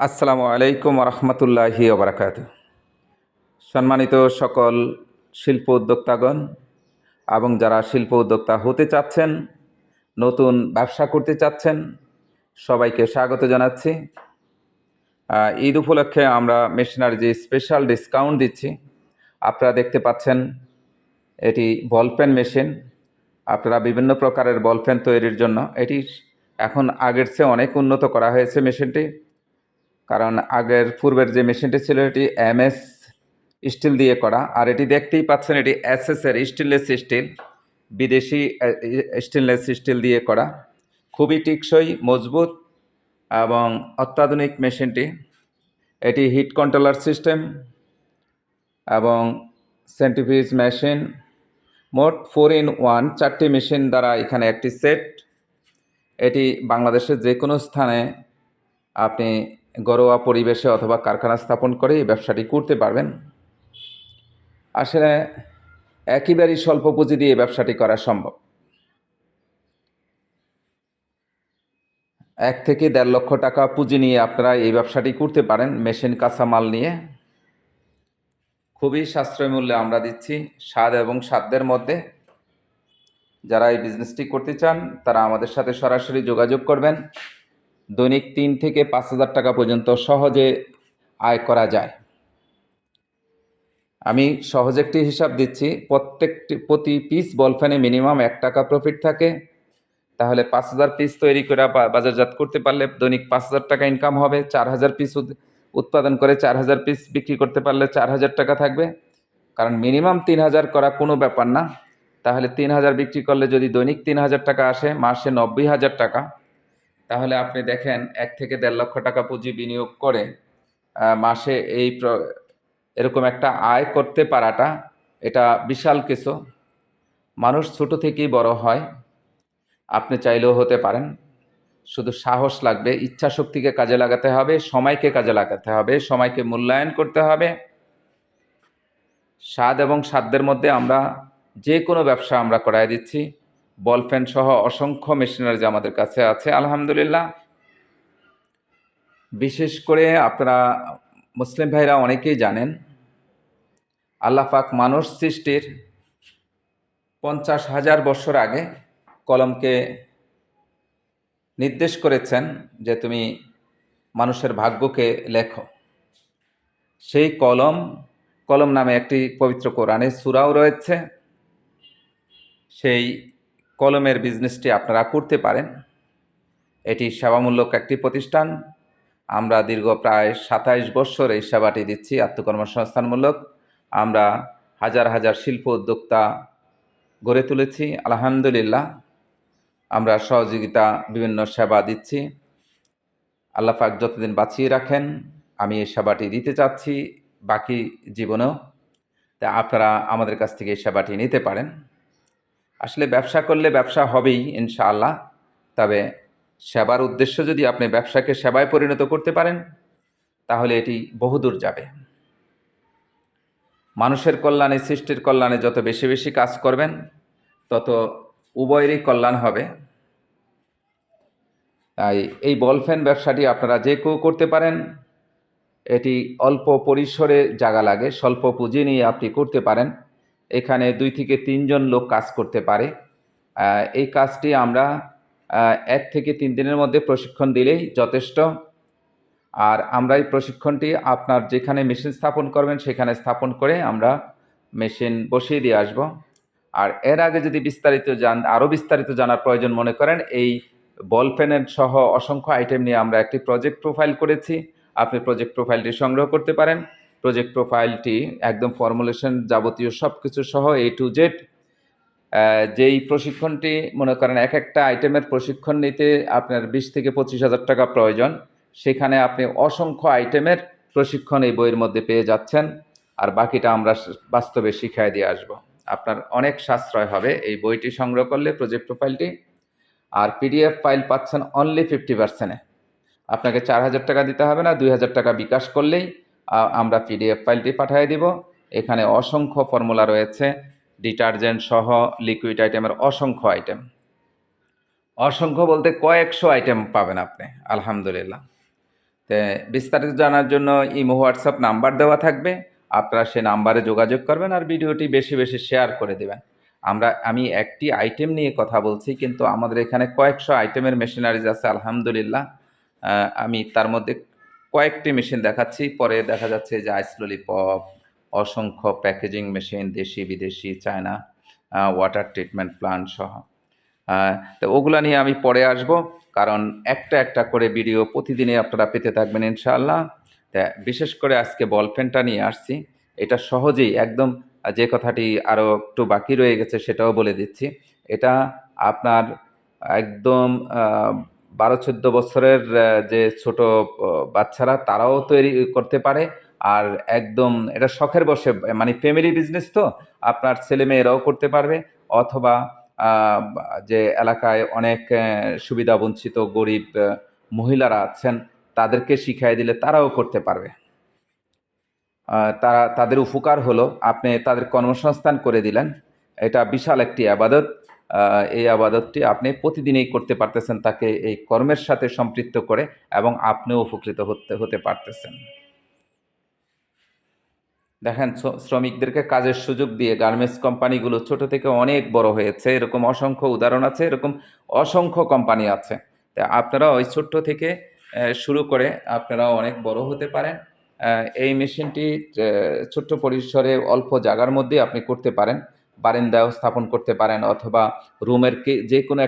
আসসালামু আলাইকুম রহমতুল্লাহি ওবরাকাত। সম্মানিত সকল শিল্প উদ্যোক্তাগণ এবং যারা শিল্প উদ্যোক্তা হতে চাচ্ছেন, নতুন ব্যবসা করতে চাচ্ছেন, সবাইকে স্বাগত জানাচ্ছি। ঈদ উপলক্ষে আমরা মেশিনারি স্পেশাল ডিসকাউন্ট দিচ্ছি। আপনারা দেখতে পাচ্ছেন এটি বল পেন মেশিন। আপনারা বিভিন্ন প্রকারের বল পেন তৈরির জন্য এটি এখন আগের চেয়ে অনেক উন্নত করা হয়েছে মেশিনটি। কারণ আগের পূর্বের যে মেশিনটি ছিল, এটি এমএস স্টিল দিয়ে করা। আর এটি দেখতেই পাচ্ছেন, এটি এসএস এর স্টেনলেস স্টিল, বিদেশি স্টেনলেস স্টিল দিয়ে করা। খুবই টিকসই, মজবুত এবং অত্যাধুনিক মেশিনটি। এটি হিট কন্ট্রোলার সিস্টেম এবং সেন্টিফিজ মেশিন। মোট ফোর ইন ওয়ান, চারটি মেশিন দ্বারা এখানে একটি সেট। এটি বাংলাদেশের যে কোনো স্থানে আপনি ঘরোয়া পরিবেশে অথবা কারখানা স্থাপন করে এই ব্যবসাটি করতে পারবেন। আসলে একেবারেই স্বল্প পুঁজি দিয়ে ব্যবসাটি করা সম্ভব। এক থেকে দেড় লক্ষ টাকা পুঁজি নিয়ে আপনারা এই ব্যবসাটি করতে পারেন, মেশিন, কাঁচামাল নিয়ে। খুবই সাশ্রয় মূল্যে আমরা দিচ্ছি, স্বাদ এবং সাধ্যের মধ্যে। যারা এই বিজনেসটি করতে চান, তারা আমাদের সাথে সরাসরি যোগাযোগ করবেন। দৈনিক তিন থেকে পাঁচ হাজার টাকা পর্যন্ত সহজে আয় করা যায়। আমি সহজ একটি হিসাব দিচ্ছি, প্রত্যেকটি, প্রতি পিস বল ফ্যানে মিনিমাম এক টাকা প্রফিট থাকে। তাহলে পাঁচ হাজার পিস তৈরি করে বাজারজাত করতে পারলে দৈনিক পাঁচ হাজার টাকা ইনকাম হবে, চার হাজার পিস উৎ- উৎপাদন করে চার হাজার পিস বিক্রি করতে পারলে চার হাজার টাকা থাকবে। কারণ মিনিমাম তিন হাজার করা কোনো ব্যাপার না। তাহলে তিন হাজার বিক্রি করলে যদি দৈনিক তিন হাজার টাকা আসে, মাসে নব্বই হাজার টাকা। তাহলে আপনি দেখেন এক থেকে দেড় লক্ষ টাকা পুঁজি বিনিয়োগ করে মাসে এই এরকম একটা আয় করতে পারাটা এটা বিশাল কিছু। মানুষ ছোট থেকেই বড় হয়, আপনি চাইলেও হতে পারেন। শুধু সাহস লাগবে, ইচ্ছা শক্তিকে কাজে লাগাতে হবে, সময়কে কাজে লাগাতে হবে, সময়কে মূল্যায়ন করতে হবে। স্বাদ এবং সাধ্যের মধ্যে আমরা যে কোনো ব্যবসা আমরা করাই দিচ্ছি। বল ফ্যান সহ অসংখ্য মেশিনারিজ আমাদের কাছে আছে, আলহামদুলিল্লাহ। বিশেষ করে আপনারা মুসলিম ভাইরা অনেকেই জানেন, আল্লাহ পাক মানুষ সৃষ্টির পঞ্চাশ হাজার বছর আগে কলমকে নির্দেশ করেছেন যে তুমি মানুষের ভাগ্যকে লেখো। সেই কলম কলম নামে একটি পবিত্র কোরআনে সুরাও রয়েছে। সেই কলমের বিজনেসটি আপনারা করতে পারেন। এটি সেবামূলক একটি প্রতিষ্ঠান। আমরা দীর্ঘ প্রায় সাতাইশ বছর এই সেবাটি দিচ্ছি আত্মকর্মসংস্থানমূলক। আমরা হাজার হাজার শিল্প উদ্যোক্তা গড়ে তুলেছি, আলহামদুলিল্লাহ। আমরা সহযোগিতা বিভিন্ন সেবা দিচ্ছি। আল্লাহ পাক যতদিন বাঁচিয়ে রাখেন, আমি এই সেবাটি দিতে চাচ্ছি, বাকি জীবনেও। তা আপনারা আমাদের কাছ থেকে এই সেবাটি নিতে পারেন। আসলে ব্যবসা করলে ব্যবসা হবেই, ইনশাআল্লাহ। তবে সেবার উদ্দেশ্য যদি আপনি ব্যবসাকে সেবায় পরিণত করতে পারেন, তাহলে এটি বহুদূর যাবে। মানুষের কল্যাণে, সৃষ্টির কল্যাণে যত বেশি বেশি কাজ করবেন, তত উভয়েরই কল্যাণ হবে। তাই এই বল ফ্যান ব্যবসাটি আপনারা যে কেউ করতে পারেন, এটি অল্প পরিসরে জায়গা লাগে, স্বল্প পুঁজি নিয়ে আপনি করতে পারেন। এখানে দুই থেকে তিনজন লোক কাজ করতে পারে। এই কাজটি আমরা এক থেকে তিন দিনের মধ্যে প্রশিক্ষণ দিলেই যথেষ্ট। আর আমরা এই প্রশিক্ষণটি আপনার যেখানে মেশিন স্থাপন করবেন সেখানে স্থাপন করে আমরা মেশিন বসিয়ে দিয়ে আসব। আর এর আগে যদি বিস্তারিত জান, আরও বিস্তারিত জানার প্রয়োজন মনে করেন, এই বল পেনের সহ অসংখ্য আইটেম নিয়ে আমরা একটি প্রজেক্ট প্রোফাইল করেছি। আপনি প্রজেক্ট প্রোফাইলটি সংগ্রহ করতে পারেন। প্রজেক্ট প্রোফাইলটি একদম ফর্মুলেশন যাবতীয় সব কিছু সহ এ টু জেড যেই প্রশিক্ষণটি, মনে করেন এক একটা আইটেমের প্রশিক্ষণ নিতে আপনার বিশ থেকে পঁচিশ হাজার টাকা প্রয়োজন। সেখানে আপনি অসংখ্য আইটেমের প্রশিক্ষণ এই বইয়ের মধ্যে পেয়ে যাচ্ছেন। আর বাকিটা আমরা বাস্তবে শিখাই দিয়ে আসব। আপনার অনেক সাশ্রয় হবে এই বইটি সংগ্রহ করলে প্রজেক্ট প্রোফাইলটি আর পিডিএফ ফাইল পাচ্ছেন অনলি ফিফটি পার্সেন্টে আপনাকে চার হাজার টাকা দিতে হবে না, দুই হাজার টাকা বিকাশ করলেই আমরা পিডিএফ ফাইলটি পাঠিয়ে দিব। এখানে অসংখ্য ফর্মুলা রয়েছে। ডিটারজেন্ট সহ লিকুইড আইটেমের অসংখ্য আইটেম। অসংখ্য বলতে কয়েকশো আইটেম পাবেন আপনি, আলহামদুলিল্লাহ। তে বিস্তারিত জানার জন্য ইমো, হোয়াটসঅ্যাপ নাম্বার দেওয়া থাকবে। আপনারা সে নাম্বারে যোগাযোগ করবেন আর ভিডিওটি বেশি বেশি শেয়ার করে দেবেন। আমরা, আমি একটি আইটেম নিয়ে কথা বলছি, কিন্তু আমাদের এখানে কয়েকশো আইটেমের মেশিনারিজ আছে, আলহামদুলিল্লাহ। আমি তার মধ্যে কয়েকটি মেশিন দেখাচ্ছি। পরে দেখা যাচ্ছে যে আইস ললিপপ, অসংখ্য প্যাকেজিং মেশিন, দেশি, বিদেশি, চায়না ওয়াটার ট্রিটমেন্ট প্লান্ট সহ। তো ওগুলা নিয়ে আমি পরে আসব, কারণ একটা একটা করে ভিডিও প্রতিদিনই আপনারা পেতে থাকবেন ইনশাআল্লাহ। তা বিশেষ করে আজকে বল নিয়ে আসছি। এটা সহজেই একদম, যে কথাটি আরও একটু বাকি রয়ে গেছে সেটাও বলে দিচ্ছি। এটা আপনার একদম বারো চোদ্দ বছরের যে ছোট বাচ্চারা, তারাও তৈরি করতে পারে। আর একদম এটা শখের বসে মানে ফ্যামিলি বিজনেস তো, আপনার ছেলে মেয়েরাও করতে পারবে। অথবা যে এলাকায় অনেক সুবিধা বঞ্চিত গরিব মহিলারা আছেন, তাদেরকে শিখিয়ে দিলে তারাও করতে পারবে। তারা, তাদের উপকার হলো, আপনি তাদের কর্মসংস্থান করে দিলেন। এটা বিশাল একটি আবাদত। এই আবাদতটি আপনি প্রতিদিনই করতে পারতেছেন, তাকে এই কর্মের সাথে সম্পৃক্ত করে এবং আপনিও উপকৃত হতে হতে পারতেছেন। দেখেন শ্রমিকদেরকে কাজের সুযোগ দিয়ে গার্মেন্টস কোম্পানিগুলো ছোট থেকে অনেক বড় হয়েছে, এরকম অসংখ্য উদাহরণ আছে, এরকম অসংখ্য কোম্পানি আছে। তা আপনারা ওই ছোট্ট থেকে শুরু করে আপনারা অনেক বড় হতে পারেন। এই মেশিনটি ছোট্ট পরিসরে অল্প জায়গার মধ্যে আপনি করতে পারেন। বারান্দাও স্থাপন করতে পারেন অথবা রুমের যে কোনো